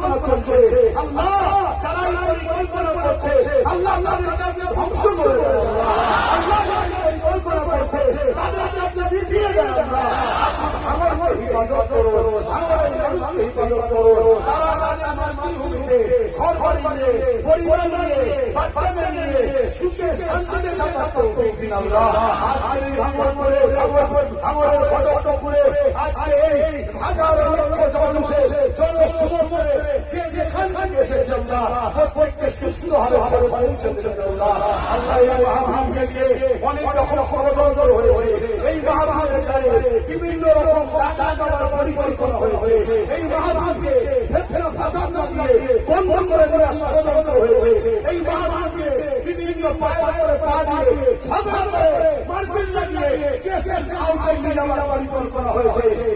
পরিকল্পনা চলছে আল্লাহ যারা পরিকল্পনা করছে, আল্লাহ তাদেরকে ধ্বংস করে আল্লাহ। পরিকল্পনা করছে, তাদেরকে আপনি মিটিয়ে দেন আল্লাহ। আমার করুন, আমার মানুষকে করুন তারা আমার ঘর বাড়ি নিয়ে, পরিবার নিয়ে বাচ্চাদের নিয়ে সুখে শান্তিতে থাকার তৌফিক দিন আল্লাহ ফটো করে আজকে এই হাজার লক্ষ মানুষের প্রত্যেককে সুস্থ হবে ভালো আল্লাহ এই মহাভাবকে নিয়ে অনেক রকম ষড়যন্ত্র হয়েছে এই মহাভাবের গায়ে বিভিন্ন রকম টাকা দেওয়ার পরিকল্পনা পরিকল্পনা হয়েছে।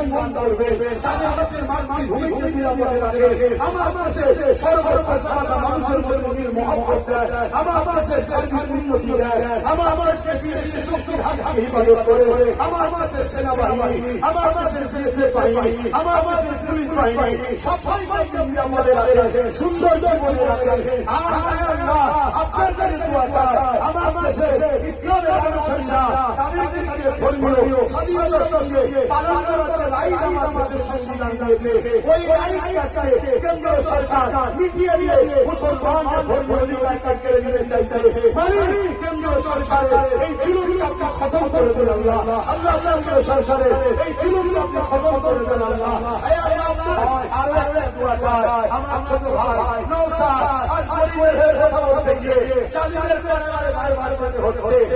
সুন্দর করে বন্ধন করবেন তাদের দেশের মাতৃভূমিকে নিরাপদে রাখে আমার পাশে সর্বত্র সারা মানুষের নীল মহব্বত দেয়। আমার পাশে সার্বিক উন্নতি দেয়। আমার পাশে শক্তির হাত হিফাজত করে। আমার পাশে সেনাবাহিনী। আমার পাশে বিএসএফ বাহিনী। আমার পাশে পুলিশ বাহিনী। সবাই বাইকে নিরাপদে রাখে সুন্দর জীবনে রাখে। আর আপনার কাছে দোয়া চাই। আমার পাশে ইসলামের অনুসারীরা তাদেরকে ধর্মীয় স্বাধীনতার সঙ্গে পালন করার রাইট পাশে সংবিধান দিয়েছে ওই রাইটটাকে কেন্দ্র সরকার মিটিয়ে দিয়ে মুসলমানদের ধর্মীয় অধিকার কেড়ে নিতে চাইছে মানে কেন্দ্র সরকারের এই আপনি খতম করে দেন আল্লাহ আল্লাহ কেন্দ্র সরকারের এই আপনি খতম করে দেন আল্লাহ আরও একটা দোয়া চাই আমার ছোট ভাই পরিবারের কথা বলতে গিয়ে ভাই ভাই করতে হচ্ছে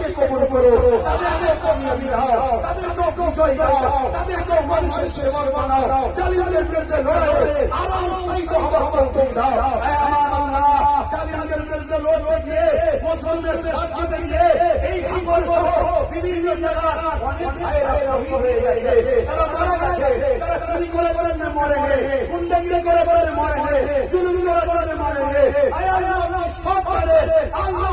শাসিকে কবর করো। তাদেরকে তাদেরকে তাদেরকে মানুষের সেবা বানাও। চালিয়াদের বিরুদ্ধে লড়াই দাও। আমার গেছে। মারা গেছে। করে করে গুন্ডাগিরি করে করে মরে গে। জুলুম করে করে মরে গে। আয় সব করে। আল্লাহ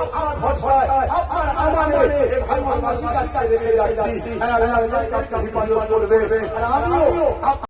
আপনার ভরসায় আপনার আমানে এই ভাই মাসি কাছে রেখে যাচ্ছি হ্যাঁ, আল্লাহ আপনাকে হেফাজত করবে আর আমিও